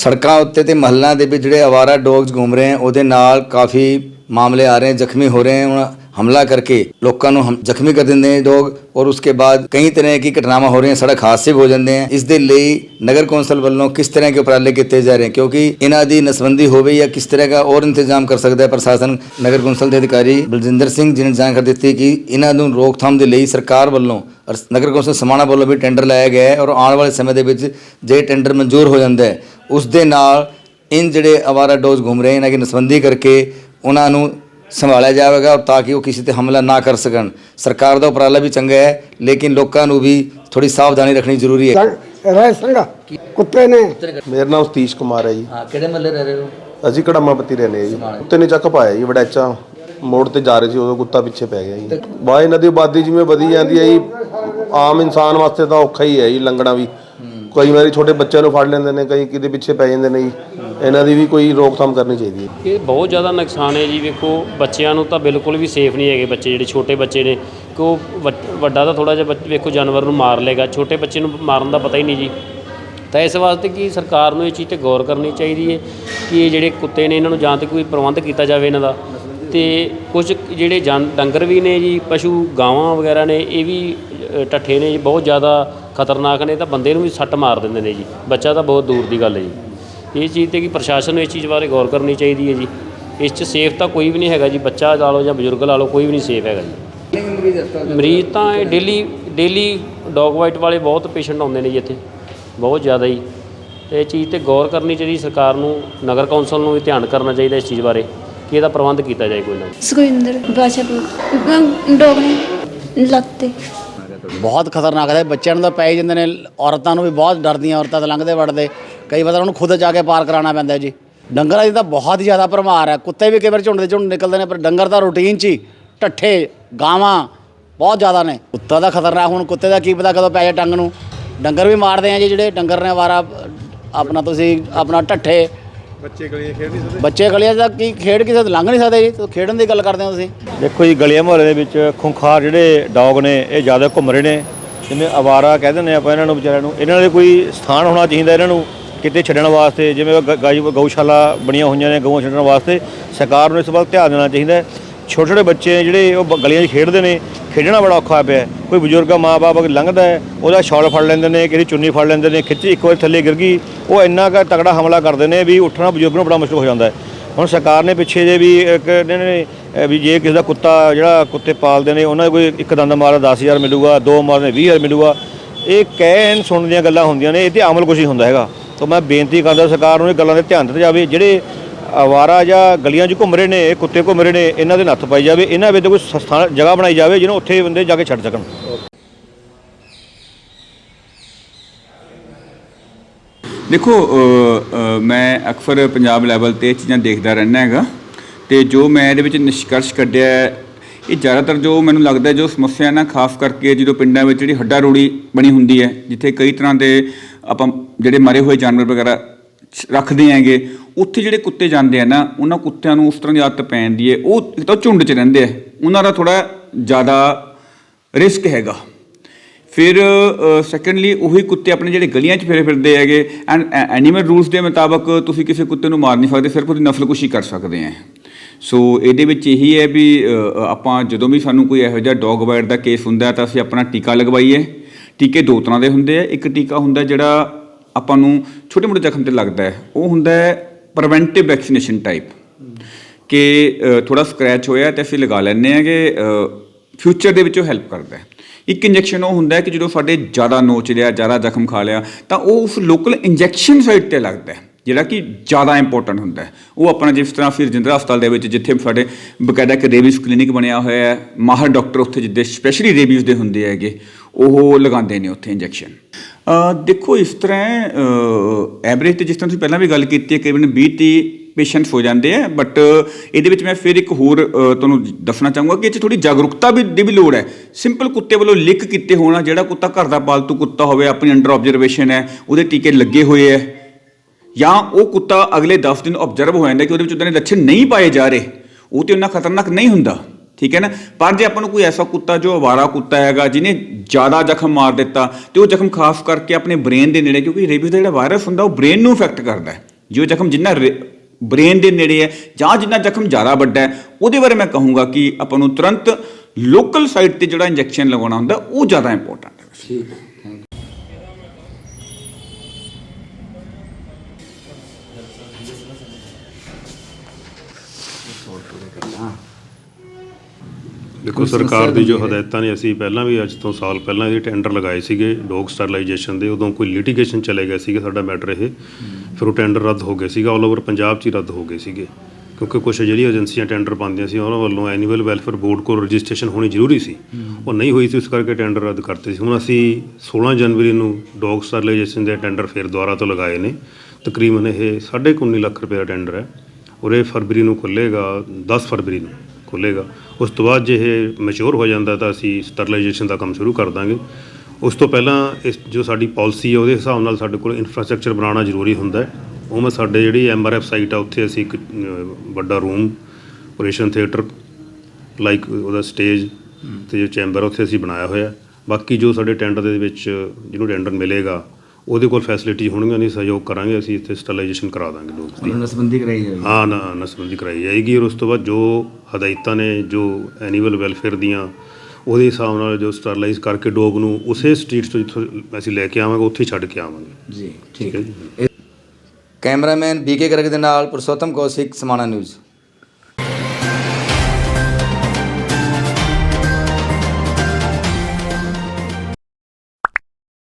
ਸੜਕਾਂ ਉੱਤੇ ਤੇ ਮਹੱਲਾਂ ਦੇ ਵਿੱਚ ਜਿਹੜੇ ਆਵਾਰਾ ਡੌਗਸ ਘੁੰਮ ਰਹੇ ਹਨ ਉਹਦੇ ਨਾਲ ਕਾਫੀ ਮਾਮਲੇ ਆ ਰਹੇ ਜ਼ਖਮੀ ਹੋ ਰਹੇ ਹਨ ਹੁਣ ਹਮਲਾ ਕਰਕੇ ਲੋਕਾਂ ਨੂੰ ਹਮ- ਜ਼ਖਮੀ ਕਰ ਦਿੰਦੇ ਨੇ ਡੌਗ ਔਰ ਉਸਕੇ ਬਾਅਦ ਕਈ ਤਰ੍ਹਾਂ ਦੀ ਘਟਨਾਵਾਂ ਹੋ ਰਹੀਆਂ ਸੜਕ ਹਾਦਸੇ ਹੋ ਜਾਂਦੇ ਹਨ ਇਸ ਦੇ ਲਈ ਨਗਰ ਕੌਂਸਲ ਵੱਲੋਂ ਕਿਸ ਤਰ੍ਹਾਂ ਦੇ ਉਪਰਾਲੇ ਕੀਤੇ ਜਾ ਰਹੇ ਹਨ ਕਿਉਂਕਿ ਇਹਨਾਂ ਦੀ ਨਸਬੰਦੀ ਹੋਵੇ ਜਾਂ ਕਿਸ ਤਰ੍ਹਾਂ ਦਾ ਔਰ ਇੰਤਜ਼ਾਮ ਕਰ ਸਕਦਾ ਹੈ ਪ੍ਰਸ਼ਾਸਨ ਨਗਰ ਕੌਂਸਲ ਦੇ ਅਧਿਕਾਰੀ ਬਲਜਿੰਦਰ ਸਿੰਘ ਜੀ ਨੇ ਜਾਣਕਾਰੀ ਦਿੱਤੀ ਕਿ ਇਹਨਾਂ ਨੂੰ ਰੋਕਥਾਮ ਦੇ ਲਈ ਸਰਕਾਰ ਵੱਲੋਂ ਔਰ ਨਗਰ ਕੌਂਸਲ ਸਮਾਣਾ ਵੱਲੋਂ ਵੀ ਟੈਂਡਰ ਲਾਇਆ ਗਿਆ ਹੈ ਔਰ ਆਉਣ ਵਾਲੇ ਸਮੇਂ ਦੇ ਵਿੱਚ ਜੇ ਟੈਂਡਰ ਮਨਜ਼ੂਰ ਹੋ ਜਾਂਦਾ ਹੈ ਉਸ ਦੇ ਨਾਲ ਇਨ ਜਿਹੜੇ ਅਵਾਰਾ ਡੋਜ਼ ਘੁੰਮ ਰਹੇ ਇਹਨਾਂ ਦੀ ਨਸਬੰਦੀ ਕਰਕੇ ਉਹਨਾਂ ਨੂੰ ਸੰਭਾਲਿਆ ਜਾਵੇਗਾ ਔਰ ਤਾਂ ਕਿ ਉਹ ਕਿਸੇ ਤੇ ਹਮਲਾ ਨਾ ਕਰ ਸਕਣ। ਸਰਕਾਰ ਦਾ ਉਪਰਾਲਾ ਵੀ ਚੰਗਾ ਹੈ ਲੇਕਿਨ ਲੋਕਾਂ ਨੂੰ ਵੀ ਥੋੜੀ ਸਾਵਧਾਨੀ ਰੱਖਣੀ ਜ਼ਰੂਰੀ ਹੈ। ਰਹਿ ਸੰਗਾ ਕੁੱਤੇ ਨੇ। ਮੇਰਾ ਨਾਮ ਸਤੀਸ਼ ਕੁਮਾਰ ਹੈ ਜੀ। ਹਾਂ ਕਿਹੜੇ ਮੱਲੇ ਰਹਿ ਰਹੇ ਹੋ? ਅਸੀਂ ਕੜਾਮਾ ਪੱਤੀ ਰਹਿੰਦੇ ਹਾਂ ਜੀ। ਕੁੱਤੇ ਨੇ ਚੱਕ ਪਾਇਆ ਜੀ ਵੜੈਚਾ ਮੋੜ ਤੇ ਜਾ ਰਹੇ ਸੀ ਉਦੋਂ ਕੁੱਤਾ ਪਿੱਛੇ ਪੈ ਗਿਆ ਜੀ। ਬਾਈ ਨਦੀ ਆਬਾਦੀ ਜਿਵੇਂ ਵਧੀ ਜਾਂਦੀ ਹੈ ਜੀ ਆਮ ਇਨਸਾਨ ਵਾਸਤੇ ਤਾਂ ਔਖਾ ਹੀ ਹੈ ਜੀ ਲੰਘਣਾ ਵੀ। ਕਈ ਵਾਰੀ ਛੋਟੇ ਬੱਚਿਆਂ ਨੂੰ ਫੜ ਲੈਂਦੇ ਨੇ ਕਈ ਕਿਤੇ ਪਿੱਛੇ ਪੈ ਜਾਂਦੇ ਨੇ ਜੀ। ਇਹਨਾਂ ਦੀ ਵੀ ਕੋਈ ਰੋਕਥਾਮ ਕਰਨੀ ਚਾਹੀਦੀ ਹੈ। ਇਹ ਬਹੁਤ ਜ਼ਿਆਦਾ ਨੁਕਸਾਨ ਹੈ ਜੀ ਵੇਖੋ ਬੱਚਿਆਂ ਨੂੰ ਤਾਂ ਬਿਲਕੁਲ ਵੀ ਸੇਫ ਨਹੀਂ ਹੈਗੇ ਬੱਚੇ ਜਿਹੜੇ ਛੋਟੇ ਬੱਚੇ ਨੇ। ਕਿ ਉਹ ਵੱਡ- ਵੱਡਾ ਤਾਂ ਥੋੜਾ ਜਿਹਾ ਬੱਚ- ਵੇਖੋ ਜਾਨਵਰ ਨੂੰ ਮਾਰ ਲੇਗਾ ਛੋਟੇ ਬੱਚੇ ਨੂੰ ਮਾਰਨ ਦਾ ਪਤਾ ਹੀ ਨਹੀਂ ਜੀ। ਤਾਂ ਇਸ ਵਾਸਤੇ ਕਿ ਸਰਕਾਰ ਨੂੰ ਇਹ ਚੀਜ਼ ਤੇ ਗੌਰ ਕਰਨੀ ਚਾਹੀਦੀ ਹੈ ਕਿ ਇਹ ਜਿਹੜੇ ਕੁੱਤੇ ਨੇ ਇਹਨਾਂ ਨੂੰ ਜਾਂ ਤੇ ਕੋਈ ਪ੍ਰਬੰਧ ਕੀਤਾ ਜਾਵੇ ਇਹਨਾਂ ਦਾ। ਤੇ ਕੁਝ ਜਿਹੜੇ ਜਾਨ ਡੰਗਰ ਵੀ ਨੇ ਜੀ ਪਸ਼ੂ ਗਾਵਾਂ ਵਗੈਰਾ ਨੇ ਇਹ ਵੀ ਅ, ਨੇ ਜੀ ਬਹੁਤ ਜ਼ਿਆਦਾ ਖਤਰਨਾਕ ਨੇ ਤਾਂ ਬੰਦੇ ਨੂੰ ਵੀ ਸੱਟ ਮਾਰ ਦਿੰਦੇ ਨੇ ਜੀ। ਬੱਚਾ ਤਾਂ ਬਹੁਤ ਦੂਰ ਦੀ ਗੱਲ ਹੈ ਜੀ। ਇਹ ਚੀਜ਼ ਤੇ ਕਿ ਪ੍ਰਸ਼ਾਸਨ ਨੂੰ ਇਸ ਚੀਜ਼ ਬਾਰੇ ਗੌਰ ਕਰਨੀ ਚਾਹੀਦੀ ਹੈ ਜੀ। ਇਸ 'ਚ ਸੇਫ ਤਾਂ ਕੋਈ ਵੀ ਨਹੀਂ ਹੈਗਾ ਜੀ। ਬੱਚਾ ਲਾ ਲਓ ਜਾਂ ਬਜ਼ੁਰਗ ਲਾ ਲਓ, ਕੋਈ ਵੀ ਨਹੀਂ ਸੇਫ ਹੈਗਾ ਜੀ। ਮਰੀਜ਼ ਤਾਂ ਇਹ ਡੇਲੀ ਡੇਲੀ ਡੌਗ ਵਾਈਟ ਵਾਲੇ ਬਹੁਤ ਪੇਸ਼ੈਂਟ ਆਉਂਦੇ ਨੇ ਜੀ ਇੱਥੇ। ਬਹੁਤ ਜ਼ਿਆਦਾ ਹੀ ਇਹ ਚੀਜ਼ ਤੇ ਗੌਰ ਕਰਨੀ ਚਾਹੀਦੀ ਸਰਕਾਰ ਨੂੰ, ਨਗਰ ਕੌਂਸਲ ਨੂੰ ਵੀ ਧਿਆਨ ਕਰਨਾ ਚਾਹੀਦਾ ਇਸ ਚੀਜ਼ ਬਾਰੇ ਕਿ ਇਹਦਾ ਪ੍ਰਬੰਧ ਕੀਤਾ ਜਾਏ ਕੋਈ ਨਾ। ਸੁਖਵਿੰਦਰ ਬਾਸ਼ਾਪੁਰ ਡੋਗ ਨੇ ਲੱਤੇ ਬਹੁਤ ਖਤਰਨਾਕ ਹੈ। ਬੱਚਿਆਂ ਨੂੰ ਤਾਂ ਪੈ ਹੀ ਜਾਂਦੇ ਨੇ। ਔਰਤਾਂ ਨੂੰ ਵੀ ਬਹੁਤ ਡਰਦੀਆਂ ਔਰਤਾਂ ਤਾਂ ਲੰਘਦੇ ਵੜਦੇ। ਕਈ ਵਾਰ ਉਹਨੂੰ ਖੁਦ ਜਾ ਕੇ ਪਾਰ ਕਰਾਉਣਾ ਪੈਂਦਾ ਜੀ। ਡੰਗਰਾਂ ਦੀ ਤਾਂ ਬਹੁਤ ਹੀ ਜ਼ਿਆਦਾ ਭਰਮਾਰ ਹੈ। ਕੁੱਤੇ ਵੀ ਕਈ ਵਾਰ ਝੁੰਡ ਦੇ ਝੁੰਡ ਨਿਕਲਦੇ ਨੇ, ਪਰ ਡੰਗਰ ਤਾਂ ਰੂਟੀਨ 'ਚ ਹੀ ਢੱਠੇ, ਗਾਵਾਂ ਬਹੁਤ ਜ਼ਿਆਦਾ ਨੇ। ਕੁੱਤਾ ਦਾ ਖਤਰਨਾਕ। ਹੁਣ ਕੁੱਤੇ ਦਾ ਕੀ ਪਤਾ ਕਦੋਂ ਪੈ ਜਾ ਟੰਗ ਨੂੰ। ਡੰਗਰ ਵੀ ਮਾਰਦੇ ਆ ਜੀ ਜਿਹੜੇ। ਡੰਗਰ ਨੇ ਵਾਰਾ ਆਪਣਾ ਤੁਸੀਂ ਆਪਣਾ ਢੱਠੇ ਬੱਚੇ ਗਲੀਆਂ ਖੇਡ ਨਹੀਂ ਸਕਦੇ? ਬੱਚੇ ਗਲੀਆਂ ਦਾ ਕੀ ਖੇਡ ਕਿਸੇ ਤੋਂ ਲੰਘ ਨਹੀਂ ਸਕਦੇ ਜੀ? ਤੁਸੀਂ ਖੇਡਣ ਦੀ ਗੱਲ ਕਰਦੇ ਹੋ ਤੁਸੀਂ? ਦੇਖੋ ਜੀ ਗਲੀਆਂ ਮੁਹੱਲੇ ਦੇ ਵਿੱਚ ਖੁੰਖਾਰ ਜਿਹੜੇ ਡੌਗ ਨੇ ਇਹ ਜ਼ਿਆਦਾ ਘੁੰਮ ਰਹੇ ਨੇ। ਜਿਵੇਂ ਆਵਾਰਾ ਕਹਿ ਦਿੰਦੇ ਆਪਾਂ ਇਹਨਾਂ ਨੂੰ ਵਿਚਾਰਿਆਂ ਨੂੰ ਇਹਨਾਂ ਦੇ ਕੋਈ ਸਥਾਨ ਹੋਣਾ ਚਾਹੀਦਾ ਇਹਨਾਂ ਨੂੰ ਕਿਤੇ ਛੱਡਣ ਵਾਸਤੇ? ਜਿਵੇਂ ਗਾਈ ਗਊਸ਼ਾਲਾ ਬਣੀਆਂ ਹੋਈਆਂ ਨੇ ਗਊਆਂ ਛੱਡਣ ਵਾਸਤੇ ਸਰਕਾਰ ਨੂੰ ਇਸ ਵੱਲ ਧਿਆਨ ਦੇਣਾ ਚਾਹੀਦਾ ਹੈ। ਛੋਟੇ ਛੋਟੇ ਬੱਚੇ ਜਿਹੜੇ ਉਹ ਗਲੀਆਂ 'ਚ ਖੇਡਦੇ ਨੇ, ਖੇਡਣਾ ਬੜਾ ਔਖਾ ਪਿਆ। ਕੋਈ ਬਜ਼ੁਰਗ ਮਾਂ-ਬਾਪ ਲੰਘਦਾ ਹੈ, ਉਹਦਾ ਸ਼ਾਲ ਫੜ ਲੈਂਦੇ ਨੇ ਕਿਹਦੀ ਚੁੰਨੀ ਫੜ ਲੈਂਦੇ ਨੇ, ਖਿੱਚ ਇੱਕ ਵਾਰ ਥੱਲੇ ਗਿਰ ਗਈ, ਉਹ ਇੰਨਾ ਕੁ ਤਗੜਾ ਹਮਲਾ ਕਰਦੇ ਨੇ ਵੀ ਉੱਠਣਾ ਬਜ਼ੁਰਗ ਨੂੰ ਬੜਾ ਮੁਸ਼ਕਲ ਹੋ ਜਾਂਦਾ ਹੈ। ਹੁਣ ਸਰਕਾਰ ਨੇ ਪਿੱਛੇ ਜੇ ਵੀ ਇੱਕ ਇਹਨਾਂ ਨੇ ਵੀ ਜੇ ਕਿਸੇ ਦਾ ਕੁੱਤਾ, ਜਿਹੜਾ ਕੁੱਤੇ ਪਾਲਦੇ ਨੇ, ਉਹਨਾਂ ਦਾ ਕੋਈ ਇੱਕ ਦੰਦ ਮਾਰਾ 10000 ਮਿਲੂਗਾ, ਦੋ ਮਾਰਨੇ 20000 ਮਿਲੂਗਾ, ਇਹ ਕਹਿਣ ਸੁਣਨ ਦੀਆਂ ਗੱਲਾਂ ਹੁੰਦੀਆਂ ਨੇ, ਇਹ ਤੇ ਅਮਲ ਕੁਛ ਹੀ ਹੁੰਦਾ ਹੈਗਾ। ਤਾਂ ਮੈਂ ਬੇਨਤੀ ਕਰਦਾ ਸਰਕਾਰ ਨੂੰ ਇਹ ਗੱਲਾਂ ਦੇ ਧਿਆਨ ਦਿੱਤਾ ਜਾਵੇ, ਜਿਹੜੇ ਆਵਾਰਾ ਜਾਂ ਗਲੀਆਂ 'ਚ ਘੁੰਮ ਰਹੇ ਨੇ, ਕੁੱਤੇ ਘੁੰਮ ਰਹੇ ਨੇ, ਇਹਨਾਂ ਦੇ ਨੱਥ ਪਾਈ ਜਾਵੇ, ਇਹਨਾਂ ਵਿੱਚ ਕੋਈ ਸਥਾਨ ਜਗ੍ਹਾ ਬਣਾਈ ਜਾਵੇ ਜਿਹਨੂੰ ਉੱਥੇ ਬੰਦੇ ਜਾ ਕੇ ਛੱਡ ਸਕਣ। ਦੇਖੋ ਮੈਂ ਅਕਸਰ ਪੰਜਾਬ ਲੈਵਲ ਤੇ ਇਹ ਚੀਜ਼ਾਂ ਦੇਖਦਾ ਰਹਿੰਦਾ ਹੈਗਾ ਤੇ ਜੋ ਮੈਂ ਇਹਦੇ ਵਿੱਚ ਨਿਸ਼ਕਰਸ਼ ਕੱਢਿਆ ਇਹ ਜ਼ਿਆਦਾਤਰ ਜੋ ਮੈਨੂੰ ਲੱਗਦਾ ਜੋ ਸਮੱਸਿਆ ਨਾ, ਖਾਸ ਕਰਕੇ ਜਦੋਂ ਪਿੰਡਾਂ ਵਿੱਚ ਜਿਹੜੀ ਹੱਡਾ ਰੋੜੀ ਬਣੀ ਹੁੰਦੀ ਹੈ, ਜਿੱਥੇ ਕਈ ਤਰ੍ਹਾਂ ਦੇ ਆਪਾਂ ਜਿਹੜੇ ਮਰੇ ਹੋਏ ਜਾਨਵਰ ਵਗੈਰਾ ਰੱਖਦੇ ਹੈਗੇ, ਉੱਥੇ ਜਿਹੜੇ ਕੁੱਤੇ ਜਾਂਦੇ ਆ ਨਾ, ਉਹਨਾਂ ਕੁੱਤਿਆਂ ਨੂੰ ਉਸ ਤਰ੍ਹਾਂ ਦੀ ਆਦਤ ਪੈਂਦੀ ਹੈ ਉਹ ਇੱਕ ਤਾਂ ਝੁੰਡ 'ਚ ਰਹਿੰਦੇ ਆ, ਉਹਨਾਂ ਦਾ ਥੋੜਾ ਜ਼ਿਆਦਾ ਰਿਸਕ ਹੈਗਾ। ਫਿਰ ਸੈਕੰਡਲੀ ਉਹੀ ਕੁੱਤੇ ਆਪਣੇ ਜਿਹੜੇ ਗਲੀਆਂ 'ਚ ਫਿਰੇ ਫਿਰਦੇ ਹੈਗੇ ਐਂਡ ਐਨੀਮਲ ਰੂਲਸ ਦੇ ਮੁਤਾਬਕ ਤੁਸੀਂ ਕਿਸੇ ਕੁੱਤੇ ਨੂੰ ਮਾਰ ਨਹੀਂ ਸਕਦੇ, ਸਿਰਫ ਉਹਦੀ ਨਸਲਕੁਸ਼ੀ ਕਰ ਸਕਦੇ ਆ। ਸੋ ਇਹਦੇ ਵਿੱਚ ਇਹੀ ਹੈ ਵੀ ਆਪਾਂ ਜਦੋਂ ਵੀ ਸਾਨੂੰ ਕੋਈ ਇਹੋ ਜਿਹਾ ਡੌਗ ਬਾਈਟ ਦਾ ਕੇਸ ਹੁੰਦਾ ਤਾਂ ਅਸੀਂ ਆਪਣਾ ਟੀਕਾ ਲਗਵਾਈਏ। ਟੀਕੇ ਦੋ ਤਰ੍ਹਾਂ ਦੇ ਹੁੰਦੇ ਆ, ਇੱਕ ਟੀਕਾ ਹੁੰਦਾ ਜਿਹੜਾ ਆਪਾਂ ਨੂੰ ਛੋਟੇ ਮੋਟੇ ਜ਼ਖਮ ਤੇ ਲੱਗਦਾ ਹੈ। ਉਹ ਹੁੰਦਾ ਹੈ ਪ੍ਰੀਵੈਂਟਿਵ ਵੈਕਸੀਨੇਸ਼ਨ ਟਾਈਪ ਕਿ ਥੋੜਾ ਸਕ੍ਰੈਚ ਹੋਇਆ ਤੇ ਅਸੀਂ ਲਗਾ ਲੈਂਦੇ ਆ ਕਿ ਫਿਊਚਰ ਦੇ ਵਿੱਚ ਉਹ ਹੈਲਪ ਕਰਦਾ ਹੈ। ਇੱਕ ਇੰਜੈਕਸ਼ਨ ਉਹ ਹੁੰਦਾ ਹੈ ਕਿ ਜਦੋਂ ਸਾਡੇ ਜ਼ਿਆਦਾ ਨੋਚ ਲਿਆ, ਜ਼ਿਆਦਾ ਜ਼ਖਮ ਖਾ ਲਿਆ, ਤਾਂ ਉਹ ਉਸ ਲੋਕਲ ਇੰਜੈਕਸ਼ਨ ਸਾਈਟ ਤੇ ਲੱਗਦਾ ਹੈ, ਜਿਹੜਾ ਕਿ ਜ਼ਿਆਦਾ ਇੰਪੋਰਟੈਂਟ ਹੁੰਦਾ ਹੈ। ਉਹ ਆਪਣਾ ਜਿਸ ਤਰ੍ਹਾਂ ਫਿਰ ਰਜਿੰਦਰਾ ਹਸਪਤਾਲ ਦੇ ਵਿੱਚ ਜਿੱਥੇ ਸਾਡੇ ਬਕਾਇਦਾ ਇੱਕ ਰੇਬੀਜ਼ ਕਲੀਨਿਕ ਬਣਿਆ ਹੋਇਆ ਹੈ, ਮਾਹਰ ਡਾਕਟਰ ਉੱਥੇ ਜਿੱਦੇ ਸਪੈਸ਼ਲੀ ਰੇਬੀਜ਼ ਦੇ ਹੁੰਦੇ ਹੈਗੇ, ਉਹ ਲਗਾਉਂਦੇ ਨੇ ਉੱਥੇ ਇੰਜੈਕਸ਼ਨ ਦੇਖੋ, ਇਸ ਤਰ੍ਹਾਂ ਐਵਰੇਜ ਤੇ ਜਿਸ ਤਰ੍ਹਾਂ ਤੁਸੀਂ ਪਹਿਲਾਂ ਵੀ ਗੱਲ ਕੀਤੀ ਹੈ, ਕਰੀਬਨ 20 30 ਪੇਸ਼ੈਂਟਸ ਹੋ ਜਾਂਦੇ ਆ ਬਟ ਇਹਦੇ ਵਿੱਚ ਮੈਂ ਫਿਰ ਇੱਕ ਹੋਰ ਤੁਹਾਨੂੰ ਦੱਸਣਾ ਚਾਹੂੰਗਾ ਕਿ ਇਹ 'ਚ ਥੋੜੀ ਜਾਗਰੂਕਤਾ ਵੀ, ਦੀ ਵੀ ਲੋੜ ਹੈ। ਸਿੰਪਲ ਕੁੱਤੇ ਵੱਲੋਂ ਲਿਖ ਕੀਤੇ ਹੋਣਾ, ਜਿਹੜਾ ਕੁੱਤਾ ਘਰ ਦਾ ਪਾਲਤੂ ਕੁੱਤਾ ਹੋਵੇ, ਆਪਣੀ ਅੰਡਰ ਆਬਜ਼ਰਵੇਸ਼ਨ ਹੈ, ਉਹਦੇ ਟੀਕੇ ਲੱਗੇ ਹੋਏ ਹੈ, ਜਾਂ ਉਹ ਕੁੱਤਾ ਅਗਲੇ 10 ਦਿਨ ਆਬਜ਼ਰਵ ਹੋ ਜਾਂਦਾ ਕਿ ਉਹਦੇ ਵਿੱਚ ਉਹਦੇ ਲੱਛਣ ਨਹੀਂ ਪਾਏ ਜਾ ਰਹੇ, ਉਹ ਤੇ ਉਹਨਾਂ ਖਤਰਨਾਕ ਨਹੀਂ ਹੁੰਦਾ। ਠੀਕ ਹੈ ਨਾ? ਪਰ ਜੇ ਆਪਾਂ ਨੂੰ ਕੋਈ ਐਸਾ ਕੁੱਤਾ ਜੋ ਅਵਾਰਾ ਕੁੱਤਾ ਹੈਗਾ ਜਿਹਨੇ ਜ਼ਿਆਦਾ ਜ਼ਖਮ ਮਾਰ ਦਿੱਤਾ ਤੇ ਉਹ ਜ਼ਖਮ ਖਾਸ ਕਰਕੇ ਆਪਣੇ ਬ੍ਰੇਨ ਦੇ ਨੇੜੇ ਕਿਉਂਕਿ ਰੇਬੀਜ਼ ਦਾ ਜਿਹੜਾ ਵਾਇਰਸ ਹੁੰਦਾ ਉਹ ਬ੍ਰੇਨ ਨੂੰ ਇਫੈਕਟ ਕਰਦਾ ਹੈ। ਜੋ ਜ਼ਖਮ ਜਿੰਨਾ ਬ੍ਰੇਨ ਦੇ ਨੇੜੇ ਹੈ ਜਾਂ ਜਿੰਨਾ ਜ਼ਖਮ ਜ਼ਿਆਦਾ ਵੱਡਾ ਹੈ ਉਹਦੇ ਬਾਰੇ ਮੈਂ ਕਹੂੰਗਾ ਕਿ ਆਪਾਂ ਨੂੰ ਤੁਰੰਤ ਲੋਕਲ ਸਾਈਟ ਤੇ ਜਿਹੜਾ ਇੰਜੈਕਸ਼ਨ ਲਗਾਉਣਾ ਹੁੰਦਾ ਉਹ ਜ਼ਿਆਦਾ ਇੰਪੋਰਟੈਂਟ ਹੈ। ਠੀਕ ਹੈ। ਦੇਖੋ ਸਰਕਾਰ ਦੀ ਜੋ ਹਦਾਇਤਾਂ ਨੇ ਅਸੀਂ ਪਹਿਲਾਂ ਵੀ ਅੱਜ ਤੋਂ ਸਾਲ ਪਹਿਲਾਂ ਇਹਦੇ ਟੈਂਡਰ ਲਗਾਏ ਸੀਗੇ ਡੌਗ ਸਟਰਲਾਈਜੇਸ਼ਨ ਦੇ ਉਦੋਂ ਕੋਈ ਲਿਟੀਗੇਸ਼ਨ ਚਲੇ ਗਿਆ ਸੀਗਾ ਸਾਡਾ ਮੈਟਰ ਇਹ। ਫਿਰ ਉਹ ਟੈਂਡਰ ਰੱਦ ਹੋ ਗਏ ਸੀਗਾ ਆਲ ਓਵਰ ਪੰਜਾਬ 'ਚ ਹੀ ਰੱਦ ਹੋ ਗਏ ਸੀਗੇ। ਕਿਉਂਕਿ ਕੁਝ ਜਿਹੜੀ ਏਜੰਸੀਆਂ ਟੈਂਡਰ ਪਾਉਂਦੀਆਂ ਸੀ ਉਹਨਾਂ ਵੱਲੋਂ ਐਨੂਅਲ ਵੈਲਫੇਅਰ ਬੋਰਡ ਕੋਲ ਰਜਿਸਟ੍ਰੇਸ਼ਨ ਹੋਣੀ ਜ਼ਰੂਰੀ ਸੀ। ਉਹ ਨਹੀਂ ਹੋਈ ਸੀ ਇਸ ਕਰਕੇ ਟੈਂਡਰ ਰੱਦ ਕਰਤੇ ਸੀ। ਹੁਣ ਅਸੀਂ 16 ਜਨਵਰੀ ਨੂੰ ਡੌਗ ਸਟਰਲਾਈਜੇਸ਼ਨ ਦੇ ਟੈਂਡਰ ਫਿਰ ਦੁਬਾਰਾ ਤੋਂ ਲਗਾਏ ਨੇ। ਤਕਰੀਬਨ ਇਹ 19.5 ਲੱਖ ਰੁਪਏ ਦਾ ਟੈਂਡਰ ਹੈ। ਔਰ ਇਹ ਫਰਵਰੀ ਨੂੰ ਖੁੱਲੇਗਾ 10 ਫਰਵਰੀ ਨੂੰ। ਖੁੱਲੇਗਾ। ਉਸ ਤੋਂ ਬਾਅਦ ਜੇ ਇਹ ਮੈਚੁਰ ਹੋ ਜਾਂਦਾ ਤਾਂ ਅਸੀਂ ਸਟਰਲਾਈਜੇਸ਼ਨ ਦਾ ਕੰਮ ਸ਼ੁਰੂ ਕਰ ਦਾਂਗੇ। ਉਸ ਤੋਂ ਪਹਿਲਾਂ ਇਸ ਜੋ ਸਾਡੀ ਪਾਲਿਸੀ ਹੈ ਉਹਦੇ ਹਿਸਾਬ ਨਾਲ ਸਾਡੇ ਕੋਲ ਇਨਫਰਾਸਟ੍ਰਕਚਰ ਬਣਾਉਣਾ ਜ਼ਰੂਰੀ ਹੁੰਦਾ ਹੈ। ਉਹ ਮੈਂ ਸਾਡੇ ਜਿਹੜੀ ਐਮਆਰਐਫ ਸਾਈਟ ਆ, ਉੱਥੇ ਅਸੀਂ ਇੱਕ ਵੱਡਾ ਰੂਮ ਆਪਰੇਸ਼ਨ ਥੀਏਟਰ ਲਾਈਕ ਉਹਦਾ ਸਟੇਜ ਤੇ ਜੋ ਚੈਂਬਰ ਉੱਥੇ ਅਸੀਂ ਬਣਾਇਆ ਹੋਇਆ। ਬਾਕੀ ਜੋ ਸਾਡੇ ਟੈਂਡਰ ਦੇ ਵਿੱਚ ਜਿਹਨੂੰ ਟੈਂਡਰ ਮਿਲੇਗਾ ਉਹਦੇ ਕੋਲ ਫੈਸਿਲਿਟੀ ਹੋਣਗੀਆਂ ਨਹੀਂ ਸਹਿਯੋਗ ਕਰਾਂਗੇ ਅਸੀਂ ਇੱਥੇ ਸਟਰਲਾਈਜੇਸ਼ਨ ਕਰਾ ਦਾਂਗੇ ਲੋਕ ਦੀ ਨਸਬੰਦੀ ਕਰਾਈ ਜਾਏਗੀ? ਹਾਂ ਨਾ ਨਸਬੰਦੀ ਕਰਾਈ ਜਾਏਗੀ ਔਰ ਉਸ ਤੋਂ ਬਾਅਦ ਜੋ ਹਦਾਇਤਾਂ ਨੇ ਜੋ ਐਨੀਮਲ ਵੈਲਫੇਅਰ ਦੀਆਂ ਉਹਦੇ ਹਿਸਾਬ ਨਾਲ ਜੋ ਸਟਰਲਾਈਜ਼ ਕਰਕੇ ਡੋਗ ਨੂੰ ਉਸੇ ਸਟਰੀਟ ਤੋਂ ਜਿੱਥੋਂ ਅਸੀਂ ਲੈ ਕੇ ਆਵਾਂਗੇ ਉੱਥੇ ਛੱਡ ਕੇ ਆਵਾਂਗੇ। ਜੀ ਠੀਕ ਹੈ ਜੀ। ਕੈਮਰਾਮੈਨ ਬੀਕੇ ਗਰਗ ਦੇ ਨਾਲ ਪੁਰਸ਼ੋਤਮ ਕੌਸ਼ਿਕ ਸਮਾਣਾ ਨਿਊਜ਼।